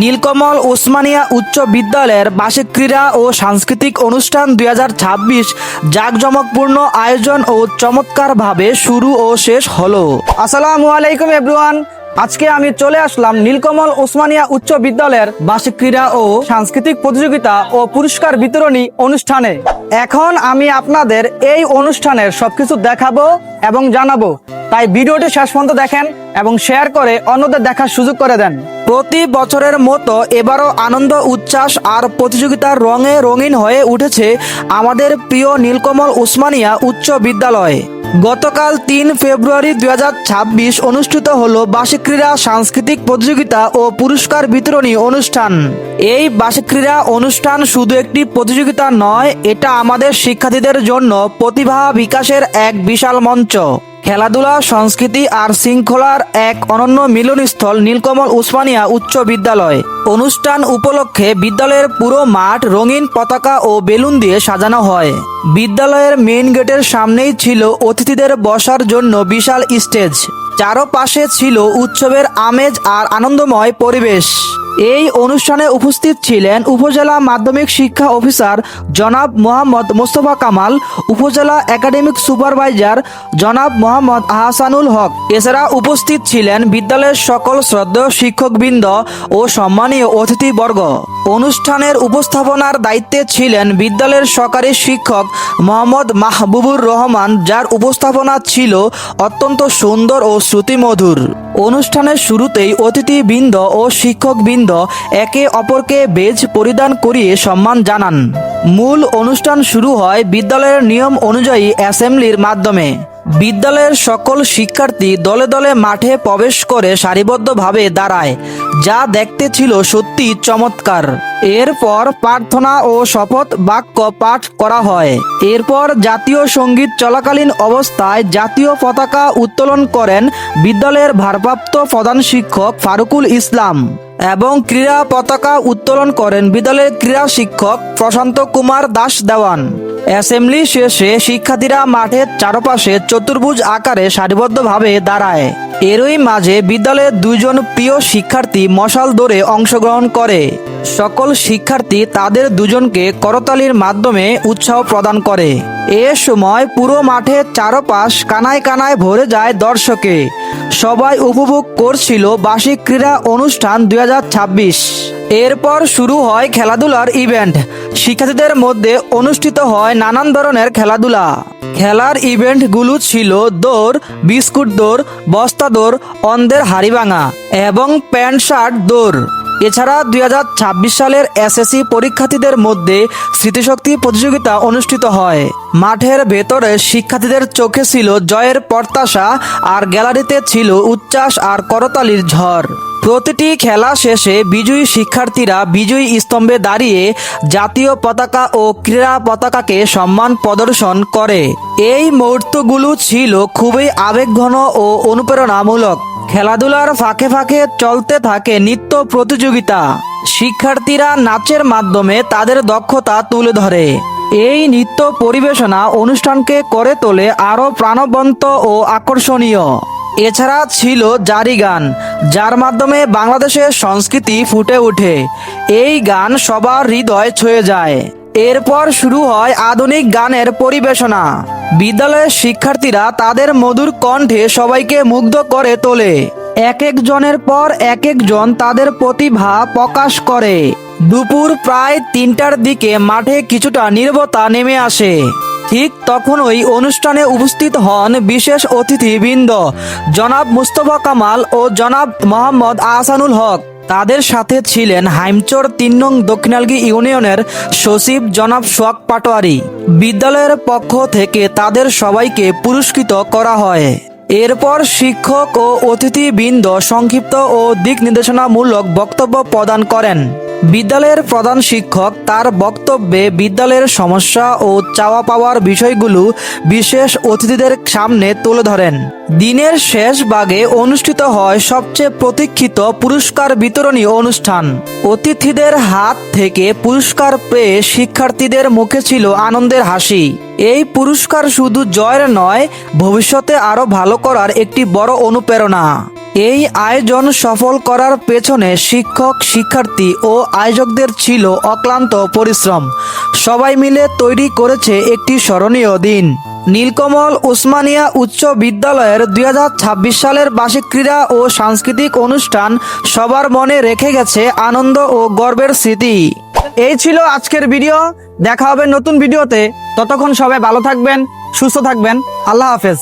নীলকমল ওসমানিয়া উচ্চ বিদ্যালয়ের বার্ষিক ক্রীড়া ও সাংস্কৃতিক অনুষ্ঠান দুই হাজার ছাব্বিশ জাঁকজমকপূর্ণ আয়োজন ও চমৎকারভাবে শুরু ও শেষ হলো। আসসালামু আলাইকুম, এভরিওয়ান। আজকে আমি চলে আসলাম নীলকমল ওসমানিয়া উচ্চ বিদ্যালয়ের বার্ষিক ক্রীড়া ও সাংস্কৃতিক প্রতিযোগিতা ও পুরস্কার বিতরণী অনুষ্ঠানে। এখন আমি আপনাদের এই অনুষ্ঠানের সবকিছু দেখাবো এবং জানাব। তাই ভিডিওটি শেষ পর্যন্ত দেখেন এবং শেয়ার করে অন্যদের দেখার সুযোগ করে দেন। প্রতি বছরের মতো এবারও আনন্দ, উচ্ছ্বাস আর প্রতিযোগিতার রঙে রঙিন হয়ে উঠেছে আমাদের প্রিয় নীলকমল উসমানিয়া উচ্চ বিদ্যালয়। গতকাল তিন ফেব্রুয়ারি দু হাজার ছাব্বিশ অনুষ্ঠিত হল বার্ষিক ক্রীড়া সাংস্কৃতিক প্রতিযোগিতা ও পুরস্কার বিতরণী অনুষ্ঠান। এই বার্ষিক ক্রীড়া অনুষ্ঠান শুধু একটি প্রতিযোগিতা নয়, এটা আমাদের শিক্ষার্থীদের জন্য প্রতিভা বিকাশের এক বিশাল মঞ্চ। খেলাধুলা, সংস্কৃতি আর শৃঙ্খলার এক অনন্য মিলনস্থল নীলকমল উসমানিয়া উচ্চ বিদ্যালয়। অনুষ্ঠান উপলক্ষে বিদ্যালয়ের পুরো মাঠ রঙিন পতাকা ও বেলুন দিয়ে সাজানো হয়। বিদ্যালয়ের মেইন গেটের সামনেই ছিল অতিথিদের বসার জন্য বিশাল স্টেজ। চারপাশে ছিল উৎসবের আমেজ আর আনন্দময় পরিবেশ। এই অনুষ্ঠানে উপস্থিত ছিলেন উপজেলা মাধ্যমিক শিক্ষা অফিসার জনাব মোহাম্মদ মোস্তফা কামাল, উপজেলা একাডেমিক সুপারভাইজার জনাব মোহাম্মদ আহসানুল হক। এছাড়া উপস্থিত ছিলেন বিদ্যালয়ের সকল শ্রদ্ধেয় শিক্ষকবৃন্দ ও সম্মানীয় অতিথিবর্গ। অনুষ্ঠানের উপস্থাপনার দায়িত্বে ছিলেন বিদ্যালয়ের সহকারী শিক্ষক মোহাম্মদ মাহবুবুর রহমান, যার উপস্থাপনা ছিল অত্যন্ত সুন্দর ও শ্রুতিমধুর। অনুষ্ঠানের শুরুতেই অতিথিবৃন্দ ও শিক্ষকবৃন্দ একে অপরকে বেজ পরিধান করিয়ে সম্মান জানান। মূল অনুষ্ঠান শুরু হয় বিদ্যালয়ের নিয়ম অনুযায়ী অ্যাসেম্বলির মাধ্যমে। বিদ্যালয়ের সকল শিক্ষার্থী দলে দলে মাঠে প্রবেশ করে সারিবদ্ধভাবে দাঁড়ায়, যা দেখতে ছিল সত্যি চমৎকার। এরপর প্রার্থনা ও শপথ বাক্য পাঠ করা হয়। এরপর জাতীয় সংগীত চলাকালীন অবস্থায় জাতীয় পতাকা উত্তোলন করেন বিদ্যালয়ের ভারপ্রাপ্ত প্রধান শিক্ষক ফারুকুল ইসলাম। এবং ক্রীড়া পতাকা উত্তোলন করেন বিদ্যালয়ের ক্রীড়া শিক্ষক প্রশান্ত কুমার দাস দেওয়ান। অ্যাসেম্বলি শেষে শিক্ষার্থীরা মাঠের চারপাশে চতুর্ভুজ আকারে সারিবদ্ধভাবে দাঁড়ায়। এরই মাঝে বিদ্যালয়ের দুইজন প্রিয় শিক্ষার্থী মশাল দৌড়ে অংশগ্রহণ করে। সকল শিক্ষার্থী তাদের দুজনকে করতালির মাধ্যমে উৎসাহ প্রদান করে। এ সময় পুরো মাঠের চারপাশ কানায় কানায় ভরে যায় দর্শকে। সবাই উপভোগ করছিল বার্ষিক ক্রীড়া অনুষ্ঠান দুই হাজার ছাব্বিশ। এরপর শুরু হয় খেলাধুলার ইভেন্ট। শিক্ষার্থীদের মধ্যে অনুষ্ঠিত হয় নানান ধরনের খেলাধুলা। খেলার ইভেন্টগুলো ছিল দৌড়, বিস্কুট দৌড়, বস্তা দৌড় অন্ধের হাড়িভাঙা এবং প্যান্ট শার্ট দৌড়। এছাড়া দুই হাজার ছাব্বিশ সালের এসএসসি পরীক্ষার্থীদের মধ্যে স্মৃতিশক্তি প্রতিযোগিতা অনুষ্ঠিত হয়। মাঠের ভেতরে শিক্ষার্থীদের চোখে ছিল জয়ের প্রত্যাশা আর গ্যালারিতে ছিল উচ্ছ্বাস আর করতালির ঝড়। প্রতিটি খেলা শেষে বিজয়ী শিক্ষার্থীরা বিজয়ী স্তম্ভে দাঁড়িয়ে জাতীয় পতাকা ও ক্রীড়া পতাকাকে সম্মান প্রদর্শন করে। এই মুহূর্তগুলো ছিল খুবই আবেগঘন ও অনুপ্রেরণামূলক। খেলাধুলার ফাঁকে ফাঁকে চলতে থাকে নৃত্য প্রতিযোগিতা। শিক্ষার্থীরা নাচের মাধ্যমে তাদের দক্ষতা তুলে ধরে। এই নৃত্য পরিবেশনা অনুষ্ঠানকে করে তোলে আরও প্রাণবন্ত ও আকর্ষণীয়। এছাড়া ছিল জারি গান, যার মাধ্যমে বাংলাদেশের সংস্কৃতি ফুটে ওঠে। এই গান সবার হৃদয় ছুঁয়ে যায়। এরপর শুরু হয় আধুনিক গানের পরিবেশনা। বিদ্যালয়ের শিক্ষার্থীরা তাদের মধুর কণ্ঠে সবাইকে মুগ্ধ করে তোলে। এক একজনের পর এক একজন তাদের প্রতিভা প্রকাশ করে। দুপুর প্রায় তিনটার দিকে মাঠে কিছুটা নীরবতা নেমে আসে। ঠিক তখনই অনুষ্ঠানে উপস্থিত হন বিশেষ অতিথিবৃন্দ, জনাব মুস্তফা কামাল ও জনাব মোহাম্মদ আহসানুল হক। তাদের সাথে ছিলেন হাইমচর তিন নং দক্ষিণালগি ইউনিয়নের সচিব জনাব সোয়াক পাটোয়ারি। বিদ্যালয়ের পক্ষ থেকে তাদের সবাইকে পুরস্কৃত করা হয়। এরপর শিক্ষক ও অতিথিবৃন্দ সংক্ষিপ্ত ও দিক নির্দেশনামূলক বক্তব্য প্রদান করেন। বিদ্যালয়ের প্রধান শিক্ষক তার বক্তব্যে বিদ্যালয়ের সমস্যা ও চাওয়া পাওয়ার বিষয়গুলো বিশেষ অতিথিদের সামনে তুলে ধরেন। দিনের শেষ ভাগে অনুষ্ঠিত হয় সবচেয়ে প্রতীক্ষিত পুরস্কার বিতরণী অনুষ্ঠান। অতিথিদের হাত থেকে পুরস্কার পেয়ে শিক্ষার্থীদের মুখে ছিল আনন্দের হাসি। এই পুরস্কার শুধু জয়ের নয়, ভবিষ্যতে আরও ভালো করার একটি বড় অনুপ্রেরণা। এই আয়োজন সফল করার পেছনে শিক্ষক, শিক্ষার্থী ও আয়োজকদের ছিল অক্লান্ত পরিশ্রম। সবাই মিলে তৈরি করেছে একটি স্মরণীয় দিন। নীলকমল উসমানিয়া উচ্চ বিদ্যালয়ের দুই হাজার ছাব্বিশ সালের বার্ষিক ক্রীড়া ও সাংস্কৃতিক অনুষ্ঠান সবার মনে রেখে গেছে আনন্দ ও গর্বের স্মৃতি। এই ছিল আজকের ভিডিও। দেখা হবে নতুন ভিডিওতে। ততক্ষণ সবাই ভালো থাকবেন, সুস্থ থাকবেন। আল্লাহ হাফেজ।